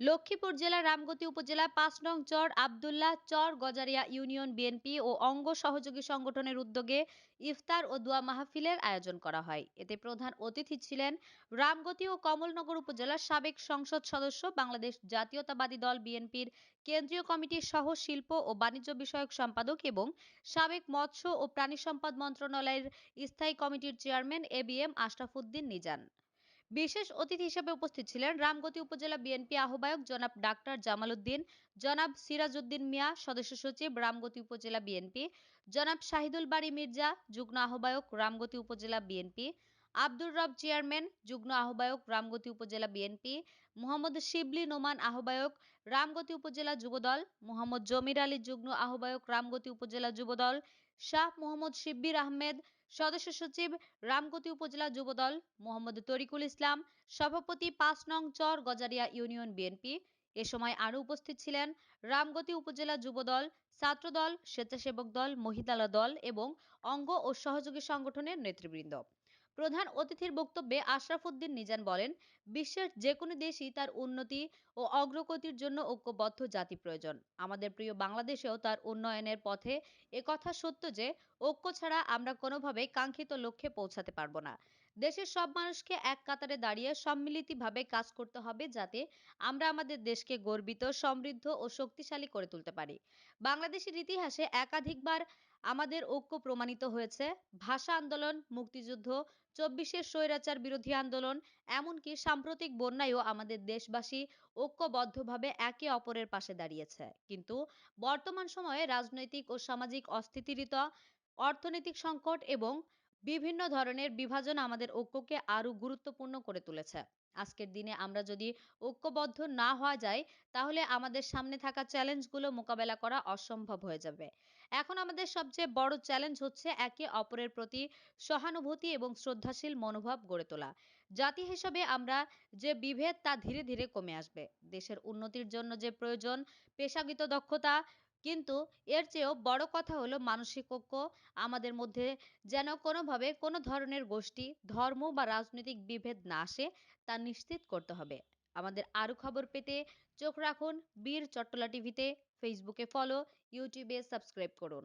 লক্ষ্মীপুর জেলার রামগতি উপজেলা পাঁচ নং চর আবদুল্লাহ চর গজারিয়া ইউনিয়ন বিএনপি ও অঙ্গ সহযোগী সংগঠনের উদ্যোগে ইফতার ও দোয়া মাহফিলের আয়োজন করা হয়। এতে প্রধান অতিথি ছিলেন রামগতি ও কমলনগর উপজেলার সাবেক সংসদ সদস্য বাংলাদেশ জাতীয়তাবাদী দল বিএনপির কেন্দ্রীয় কমিটির সহ শিল্প ও বাণিজ্য বিষয়ক সম্পাদক এবং সাবেক মৎস্য ও প্রাণী সম্পদ মন্ত্রণালয়ের স্থায়ী কমিটির chairman A B M Ashrafuddin Nizan বিশেষ অতিথি হিসেবে উপস্থিত ছিলেন রামগতি উপজেলা বিএনপি আহ্বায়ক জনাব ডাক্তার জামাল উদ্দিন জনাব সিরাজউদ্দিন মিয়া, সদস্য সচিব রামগতি উপজেলা বিএনপি, জনাব শাহিদুল বাড়ি মির্জা, যুগ্ম আহ্বায়ক রামগতি উপজেলা বিএনপি, আব্দুর রব চেয়ারম্যান, যুগ্ম আহ্বায়ক রামগতি উপজেলা বিএনপি, মোহাম্মদ শিবলি নোমান আহ্বায়ক রামগতি উপজেলা যুবদল, মোহাম্মদ জমির আলী যুগ্ম আহ্বায়ক রামগতি উপজেলা যুবদল, শাহ মোহাম্মদ শিব্বির আহমেদ সদস্য সচিব রামগতি উপজেলা যুবদল মোহাম্মদ তরিকুল ইসলাম, সভাপতি পাঁচ নং চর গজারিয়া ইউনিয়ন বিএনপি। এ সময় আরও উপস্থিত ছিলেন রামগতি উপজেলা যুবদল ছাত্রদল স্বেচ্ছাসেবক দল মহিলা দল এবং অঙ্গ ও সহযোগী সংগঠনের নেতৃবৃন্দ। প্রধান অতিথির বক্তব্যে আশরাফ উদ্দিন নিজান বলেন, বিশ্বের যে কোনো দেশই তার উন্নতি ও অগ্রগতির জন্য ঐক্যবদ্ধ জাতি প্রয়োজন। আমাদের প্রিয় বাংলাদেশেও তার উন্নয়নের পথে একথা সত্য যে, ঐক্য ছাড়া আমরা কোনোভাবেই কাঙ্ক্ষিত লক্ষ্যে পৌঁছাতে পারব না। দেশের সব মানুষকে এক কাতারে দাঁড়িয়ে সম্মিলিতভাবে কাজ করতে হবে যাতে আমরা আমাদের দেশকে গর্বিত, সমৃদ্ধ ও শক্তিশালী করে তুলতে পারি। বাংলাদেশের ইতিহাসে একাধিকবার আমাদের ঐক্য প্রমাণিত হয়েছে। ভাষা আন্দোলন, মুক্তিযুদ্ধ, চব্বিশের স্বৈরাচার বিরোধী আন্দোলন, এমনকি সাম্প্রতিক বন্যায়ও আমাদের দেশবাসী ঐক্যবদ্ধভাবে একে অপরের পাশে দাঁড়িয়েছে। কিন্তু বর্তমান সময়ে রাজনৈতিক ও সামাজিক অস্থিতিরিতা, অর্থনৈতিক সংকট এবং বিভিন্ন ধরনের বিভাজন আমাদের ঐক্যকে আরও গুরুত্বপূর্ণ করে তুলেছে। আজকের দিনে আমরা যদি ঐক্যবদ্ধ না হওয়া যায়, তাহলে আমাদের সামনে থাকা চ্যালেঞ্জগুলো মোকাবেলা করা অসম্ভব হয়ে যাবে। এখন আমাদের সবচেয়ে বড় চ্যালেঞ্জ হচ্ছে একে অপরের প্রতি সহানুভূতি এবং শ্রদ্ধাশীল মনোভাব গড়ে তোলা। জাতি হিসেবে আমরা যে বিভেদ তা ধীরে ধীরে কমে আসবে। দেশের উন্নতির জন্য যে প্রয়োজন, পেশাগত দক্ষতা কিন্তু এর চেয়েও বড় কথা হলো মানসিক ঐক্য। আমাদের মধ্যে যেন কোনোভাবে কোনো ধরনের গোষ্ঠী, ধর্ম বা রাজনৈতিক বিভেদ না আসে, তা নিশ্চিত করতে হবে। আমাদের আরও খবর পেতে চোখ রাখুন বীর চট্টলা টিভিতে ফেসবুকে ফলো ইউটিউবে সাবস্ক্রাইব করুন।